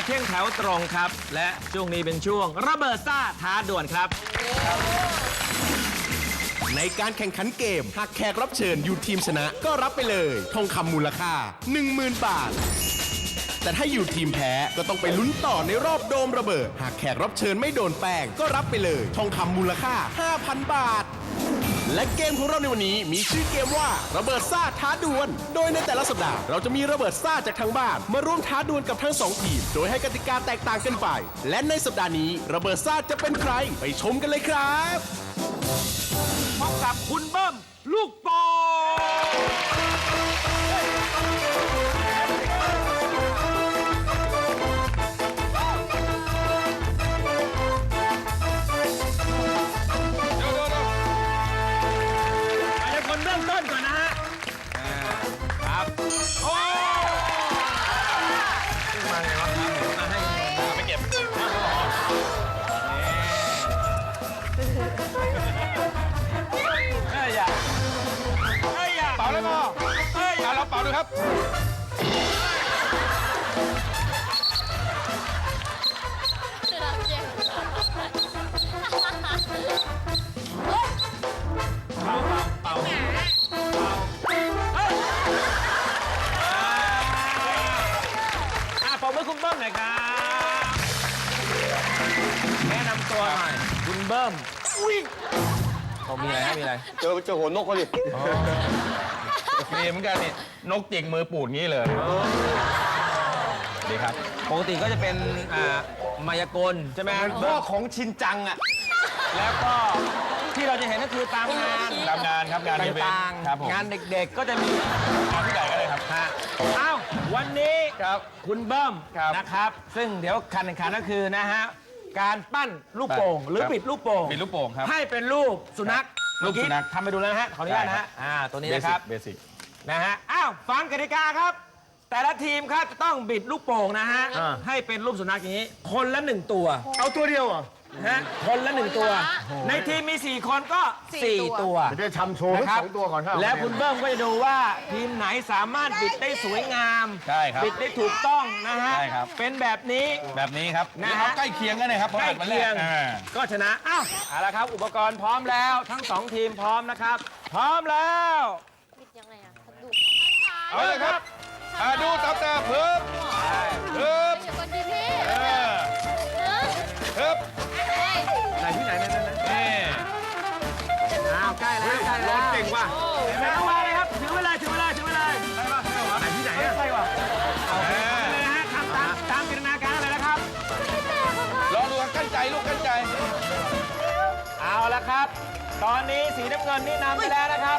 ดเที่ยงแถวตรงครับ และช่วงนี้เป็นช่วงระเบิดซ่าท้าด่วนครับ ในการแข่งขันเกม หากแขกรับเชิญอยู่ทีมชนะ ก็รับไปเลย ทองคำมูลค่า 10,000 บาท แต่ถ้าอยู่ทีมแพ้ก็ต้องไปลุ้นต่อในรอบโดมระเบิด หากแขกรับเชิญไม่โดนแป้งก็รับไปเลย ทองคำมูลค่า 5,000 บาท และเกมของเราในวันนี้มีชื่อเกมว่าระเบิดซ่าท้าดวล โดยในแต่ละสัปดาห์เราจะมีระเบิดซ่าจากทางบ้าน มาร่วมท้าดวลกับทั้งสองทีม โดยให้กติกาแตกต่างกันไป และในสัปดาห์นี้ระเบิดซ่าจะเป็นใครไปชมกันเลยครับ พบกับคุณเบิ้มลูกโป่ง ไรเจอเจอหัวนกเขาดิมีเหมือนกันนี่นกจิกมือปูดงี้เลยดีครับ ปกติก็จะเป็นอ่ามายากลใช่ไหมพ่อของชินจังอะ แล้วก็ที่เราจะเห็นก็คือตามงานทำงานครับงานอีเวนต่างต์ครับผม ๆงานเด็กๆก็จะมีเอาที่ไหนก็ได้ครับ ฮะอ้าววันนี้ครับคุณเบิ้มครับ นะครับ ซึ่งเดี๋ยวการแข่งขันก็คือนะฮะ การปั้นลูกโป่งหรือครับปิดลูกโป่งปิดลูกโป่งครับ ให้เป็นรูปสุนัข รูปสุนัขเมื่อกี้ทำไปดูแล้วนะฮะ ขออนุญาตนะได้ครัฮะบอ่า ตัวนี้นะครับ เบสิกนะฮะ อ้าว ฟังกติกาครับ แต่ละทีมครับจะต้องบิดลูกโป่งนะฮะ ให้เป็นรูปสุนัขอย่างนี้ คนละหนึ่งตัว เอาตัวเดียวเหรอนะ ฮะคนละหนึ่งตัว ในทีมมี 4 คนก็ 4 ตัวเดี๋ยวจะทำโชว์ทั้งนะครับสองตัวก่อนครับ แล้วคุณเบิ้มก็จะดูว่าทีมไหนสามารถบิดได้สวยงามใช่ครับบิดได้ถูกต้องนะฮะใช่ครับ เป็นแบบนี้ แบบนี้ครับนะฮะเอาใกล้เคียงกันเลยครับใกล้พราะเคียงอันแรกอ่าก็ชนะอ้าวเอาละครับ อุปกรณ์พร้อมแล้วทั้งสองทีมพร้อมนะครับ พร้อมแล้วยังไงอะดูเอาเลยครับ ตอนนี้สีน้ำเงินนี่นำไปแล้วนะครับ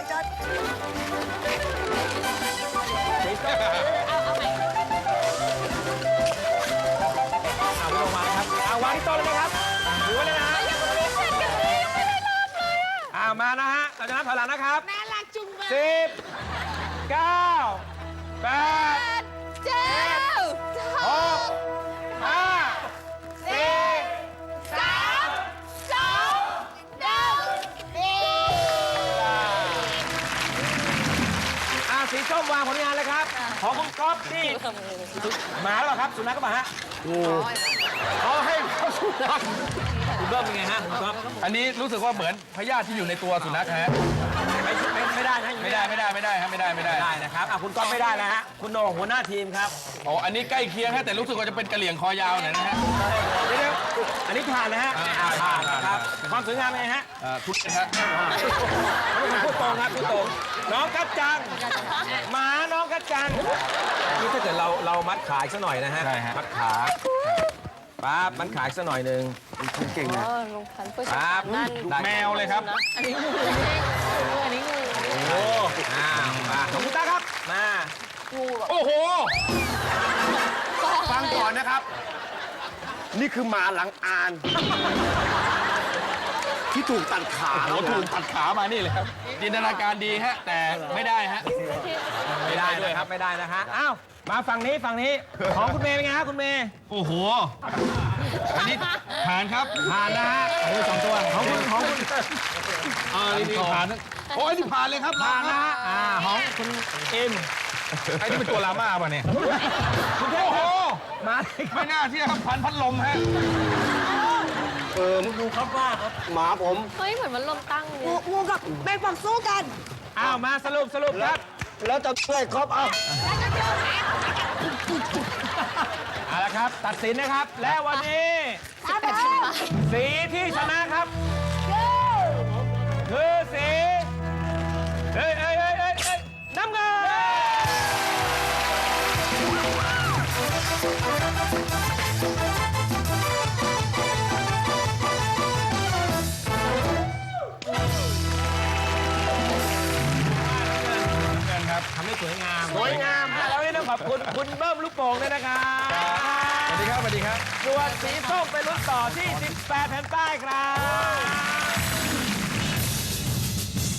สีส้มเอาลงมาครับเอาวางที่โต๊ะเลยนะครับถือไว้เลยนะฮะเอามานะฮะเราจะนับถอยหลังนะครับน่ารักจุงเบยสิบเก้าแปด สีส้มวางผลงานเลยครับ ของคุณก๊อฟนี่หมาหรือเปล่าครับสุนัขก็มาฮะเอาให้เขาสุนัขคุณเบิ้มเป็นไงฮะคุณก๊อฟอันนี้รู้สึกว่าเหมือนพยาธิที่อยู่ในตัวสุนัขฮะไม่ไม่ไม่ได้นะไม่ได้ไม่ได้ไม่ได้ครับไม่ได้ไม่ได้ไม่ได้นะครับอะคุณก๊อฟไม่ได้นะฮะคุณโหน่งหัวหน้าทีมครับอ๋ออันนี้ใกล้เคียงฮะแต่รู้สึกว่าจะเป็นกระเหลี่ยงคอยาวหน่อยนะฮะเดี๋ยวๆอันนี้ผ่านนะฮะอ่าผ่านผ่านนะครับความสวยงามเป็นไงฮะ เอ่อทุกนะฮะ พูดตรงครับพูดตรง น้องกัจจังหมาน้องกัจจังนี่ถ้าเกิดเราเรามัดขาอีกสักหน่อยนะฮะ ใช่ฮะ มัดขาปั๊บมัดขาอีกสักหน่อยหนึ่ง เก่งนะเออลงพันผู้ชปั๊บนั่นได้แมวเลยครับ อันนี้งูอันนี้งูโอ้อ้าวมาของคุณตาครับ มางูแบบโอ้โห ฟังก่อนนะครับ นี่คือหมาหลังอาน ที่ถูกตัดขาโอ้โหถูกตัดขามานี่เลยครับ จินตนาการดีฮะ แต่ไม่ได้ฮะ ไม่ได้นะครับ ไม่ได้นะฮะ อ้าว มาฝั่งนี้ฝั่งนี้ ของคุณเมย์เป็นไงฮะคุณเมย์ โอ้โห อันนี้ผ่านครับ ผ่านนะฮะโอ้ยสองตัว ของคุณของคุณอ่านี่นี่ผ่านนะโอ้ยนี่ผ่านเลยครับผ่านนะฮะอ่าของคุณเอ็มไอ้นี่เป็นตัวลาม่าป่ะเนี่ยคุณเทพโอ้โหครับมาไม่น่าเชื่อครับพันพัดลมฮะ เออมึงดูครับว่าครับ หมาผม เฮ้ย เหมือนมันลมตั้งเลงูยงูกับแมงป่องสู้กัน อ้าวมาสรุปสรุปครับแล้วจะช่วยครับเอาเอาละครับ ตัดสินนะครับ และวันนี้สีที่ชนะครับ คือสีเฮ้ยเฮ้ ขอบคุณคุณเบิ้มลูกโป่งด้วยนะครับสวัสดีครับสวัสดีครับ ส่วนสีส้มไปลุ้นต่อที่ 18แผ่นป้ายครับ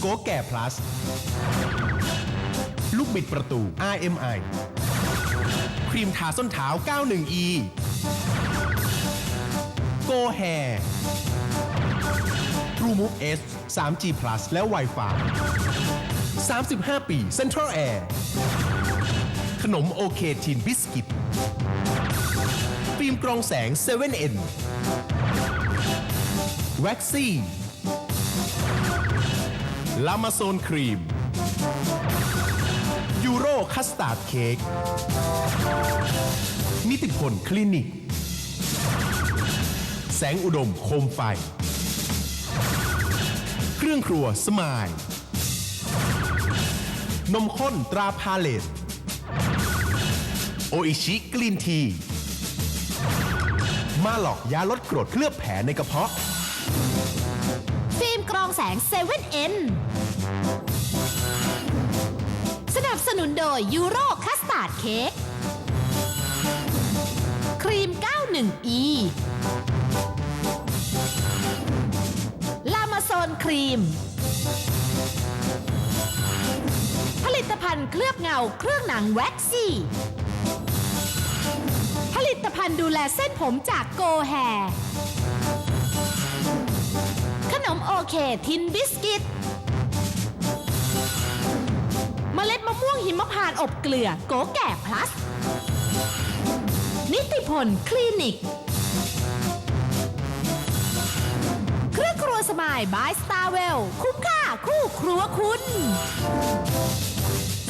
โกแก่ plus ลูกบิดประตู RMI ครีมทาส้นเท้า 91E Go Hair True Move S 3G Plus และ Wi-Fi 35 ปี Central Air ขนมโอเคทินบิสกิตฟิล์มกรองแสง 7N แว็กซี่ลามาโซนครีม ยูโรคัสตาร์ดเค้กนิติพลคลินิก แสงอุดมโคมไฟ เครื่องครัวสมาย นมข้นตราพาเลต โออิชิกลินที มาหลอกยาลดกรดเคลือบแผลในกระเพาะ ฟิล์มกรองแสง 7N สนับสนุนโดยยูโรคัสตาร์ดเค้กครีม 91E ลามาโซนครีม ผลิตภัณฑ์เคลือบเงาเครื่องหนังแว็กซี่ ลิตภัณฑ์ดูแลเส้นผมจากโกแฮขนมโอเคทินบิสกิต เมล็ดมะม่วงหิมพานต์อบเกลือโกแก่พลัส นิติพลคลินิก เครื่องครัวสมายบายสตาร์เวล คุ้มค่าคู่ครัวคุณ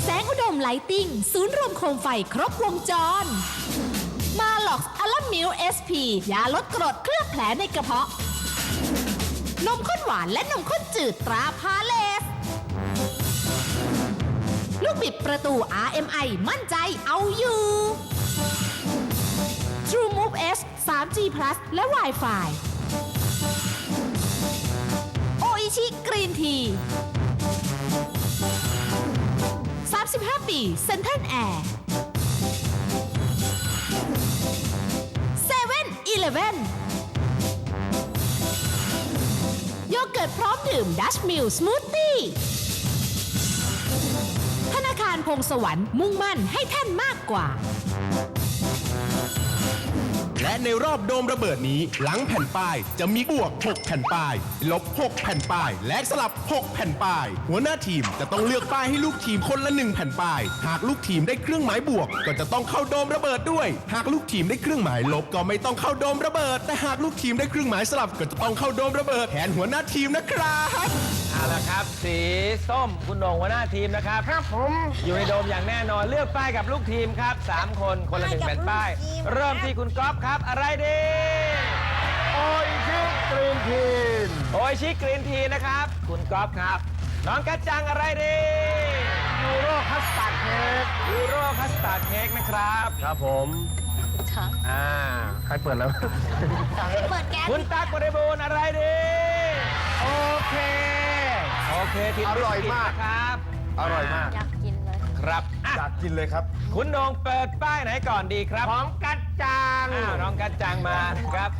แสงอุดมไลติงศูนย์รวมโคมไฟครบวงจร มาหลอกอัลมิวเอสพียาลดกรดเคลือบแผลในกระเพาะ นมข้นหวานและนมข้นจืดตราพาเลส ลูกบิดประตู RMI มั่นใจเอาอยู่ True Move S 3G Plus และ Wi-Fi โออิชิกรีนที 35 ปีเซนเทรัลแอร์ 7 e เ e ่ e โยเกิร์ตพร้อมดื่มดัชมิลสมูทตี้ธนาคารพงสวรรค์มุ่งมั่นให้ท่านมากกว่า และในรอบโดมระเบิดนี้หลังแผ่นป้าย จะมีบวก 6 แผ่นป้าย ลบ 6 แผ่นป้าย และสลับ 6 แผ่นป้าย หัวหน้าทีมจะต้องเลือกป้ายให้ลูกทีมคนละ 1 แผ่นป้าย หากลูกทีมได้เครื่องหมายบวก ก็จะต้องเข้าโดมระเบิดด้วย หากลูกทีมได้เครื่องหมายลบก็ไม่ต้องเข้าโดมระเบิด แต่หากลูกทีมได้เครื่องหมายสลับก็จะต้องเข้าโดมระเบิดแทนหัวหน้าทีมนะครับเอาละครับ สีส้มคุณโหน่งหัวหน้าทีมนะครับครับผมอยู่ในโดมอย่างแน่นอนเลือกป้ายกับลูกทีมครับ3คนคนละหนึ่งแผ่นป้าย เริ่มที่คุณก๊อฟครับอะไรดีโอ้ยชื่อกรีนทีนโออิชิกรีนทีนะครับ คุณก๊อฟครับ น้องกัจจังอะไรดียูโรคัสตาร์ดเค้กยูโรคัสตาร์ดเค้กนะครับ ครับผมอ่าใครเปิดแล้ว เปิดแก๊สคุณตั๊กบริบูรณ์อะไรดี โอเค โอเคทีมอร่อยมากครับ อร่อยมาก อยากกินเลย ครับอะอยากกินเลยครับ คุณโหนงเปิดป้ายไหนก่อนดีครับ ของกัด จัง อ้าวน้องกัจจังมาครับ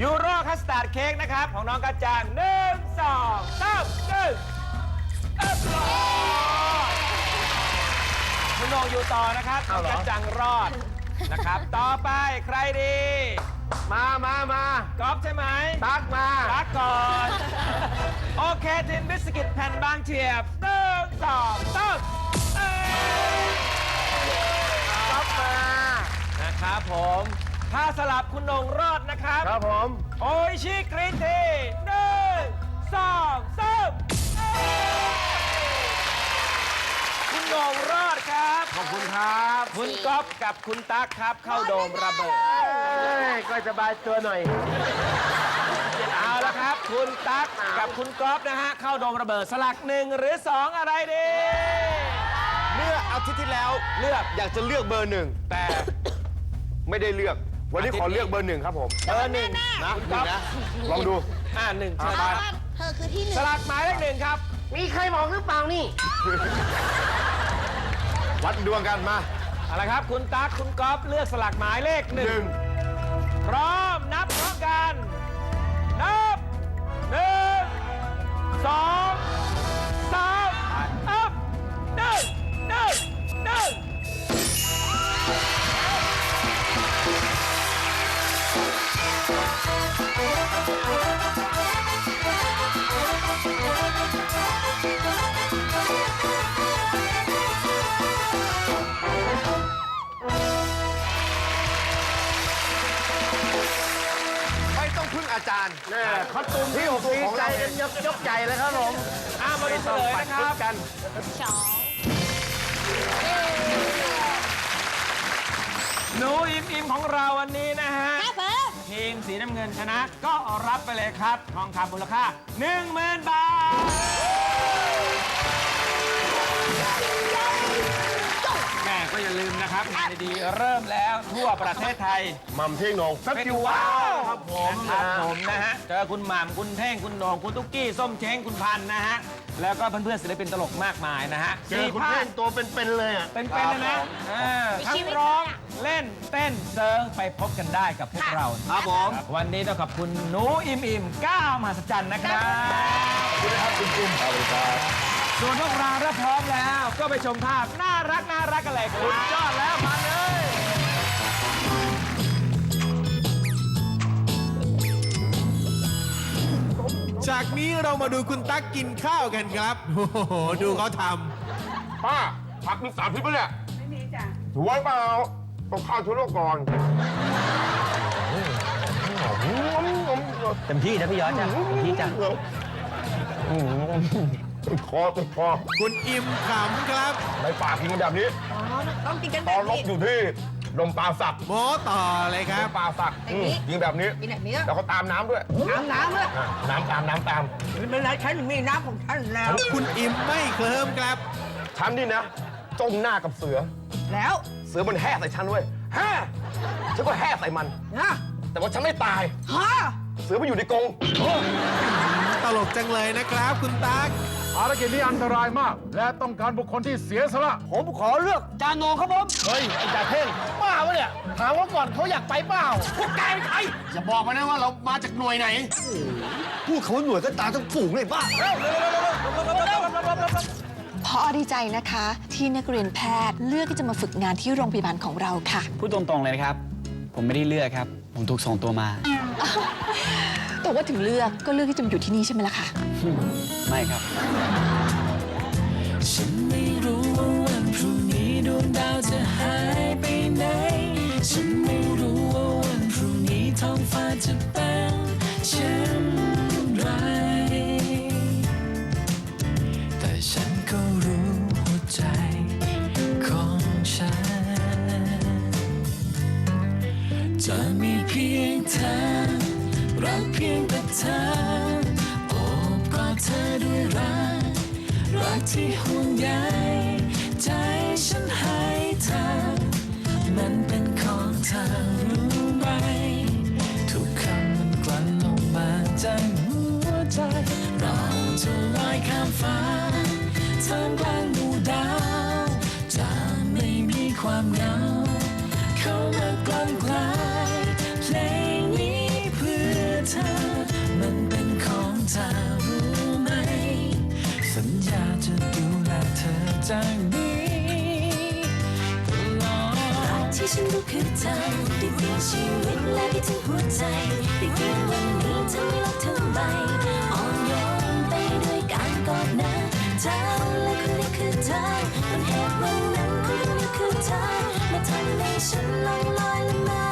ยูโรคัสตาร์ดเค้กนะครับ ของน้องกัจจังหนึ่งสองสามหนึ่งเรียบร้อยคุณโหนงอยู่ต่อนะครับน้องกัจจังรอดนะครับ ต่อไปใครดีมามามา ก๊อฟใช่ไหมตักมา รักก่อน โอเคทินบิสกิตแผ่นบางเฉียบหนึ่งสองสาม คครับผม ถ้าสลับคุณโหนงรอดนะครับ ครับผม โออิชิกรีนทีหนึ่งสองสามคุณโหนงรอดครับ ขอบคุณครับ คุณก๊อฟกับคุณตั๊กครับ เข้าโดมระเบิด เอ้ยก็สบายตัวหน่อย เอาละครับ คุณตั๊กกับคุณก๊อฟนะฮะ เข้าโดมระเบิดสลักหนึ่งหรือสองอะไรดี เมื่ออาทิตย์ที่แล้วเลือกอยากจะเลือกเบอร์หนึ่งแต่ ไม่ได้เลือก วันนี้ขอเลือกเบอร์หนึ่งครับผมเบอร์หนึ่งนะคุณหนึ่ก๊องฟนะลองดู อ่าหนึ่งเชิญครับเธอคือที่หนึ่สงลักหมายเลขหนึ่งครับ มีใครบอกหรือเปล่านี่วัดดวงกันมาเอาละครับ คุณตั๊กคุณก๊อฟเลือกสลักหมายเลขหหนึ่นึ่งงพร้อม จารย์แน่คอสตูมที่อกดีใจกันยกยกใหญ่เลยครับผมอ่ามาดูเฉลยนะครับกันสองหนูอิมอิมของเราวันนี้นะฮะครับผมทีมสีน้ำเงินชนะก็รับไปเลยครับ ทองคำมูลค่า 10,000 บาท ก็อย่าลืมนะครับงานดีๆเริ่มแล้วทั่วประเทศไทยมัมเท่งนงเฟสติวัลครับผมครับผมนะฮะเจอคุณหม่ำคุณเท่งคุณโหนงคุณตุ๊กกี้ส้มเช้งคุณพันธ์นะฮะแล้วก็เพื่อนๆศิลปินตลกมากมายนะฮะเจอคุณสี่ภาเท่คงตัวเป็นๆเลยอะเป็นๆเลยนะอ่าทั้งร้องเล่นเต้นเซิร์งไปพบกันได้กับพวกเราครับผมวันนี้ต้องขอบคุณหนูอิมอิมก้าวมหัศจรรย์นะครับขอบคุณนะครับคุณจุ๊มขอบคุณครับ ส่วนพวกเราถ้าพร้อมแล้ว ก็ไปชมภาพ น่ารักน่ารักกันเลยคุณยอดแล้วมาเลย จากนี้เรามาดูคุณตั๊กกินข้าวกันครับ โอ้โห ดูเขาทป้าผักมีสารพิษปะเนี่ยไม่มีจ้ะถูกไว้เปล่าต้องข้าวชั่วโลกก่อนเต็มที่นะพี่ยอดจ้ะเต็มที่จ้ะ ติดคอติดคอำคุณอิมขำครับ ในปากกินกันแบบนี้ต้องกินกันตแบอนบลบนี้ อยู่ที่ลมปลาสักโมต่อเลยครับ ปลาสักอืมยิงแบบนี้ กินแบบนี้แล้วก็ตามน้ำด้วยน้ำน้ำเลยอะน้ำตามน้ำตาม ไม่เป็นไรฉันมีน้ำของฉันแล้ว คุณอิมไม่เคลิ้มครับ ฉันนี่นะจมหน้ากับเสือ แล้วเสือมันแห่ใส่ฉันเว้ยแห่ฉันก็แห่ใส่มัน นะแต่ว่าฉันไม่ตาย ฮะเสือมันอยู่ในกรง ตลกจังเลยนะครับคุณตั๊ก ภารกิจนี้อันตรายมาก และต้องการบุคคลที่เสียสละ ผมขอเลือกจานโนครับผม เฮ้ยไอ้จ่าเท่งบ้าวะเนี่ย ถามว่าก่อนเขาอยากไปเปล่า พวกแกเป็นใครอย่าบอกมานะว่าเรามาจากหน่วยไหนพูดเขาหน่วยก็ตาทั้งฝูงเลยบ้าพอดีใจนะคะ ที่นักเรียนแพทย์เลือกที่จะมาฝึกงานที่โรงพยาบาลของเราค่ะ พูดตรงๆเลยนะครับ ผมไม่ได้เลือกครับ ผมถูกส่งตัวมา แต่ว่าถึงเลือกก็เลือกที่จะมาอยู่ที่นี่ใช่ไหมล่ะคะ ไม่ครับ ฉัน ห่วงใยใจฉันให้เธอ มันเป็นของเธอรู้ไหมทุกคำมันกลั่นลงมาจากหัวใจ เราจะลอยข้ามฟ้าท่ามกลางดวงดาวจะไม่มีความเหงา สัญญาจะดูแลเธอจากนี้ตลอดรักที่ฉันรู้คือเธอได้เปลี่ยนชีวิตและคิดถึงหัวใจได้เพียงวันนี้เธอไม่รักเธอไหมอ่อนโยนไปด้วยการกอดนะเธอและคนนี้คือเธอบนเหตุวันนั้นคนนี้คือเธอมาทำในฉันลองลอยละเมอ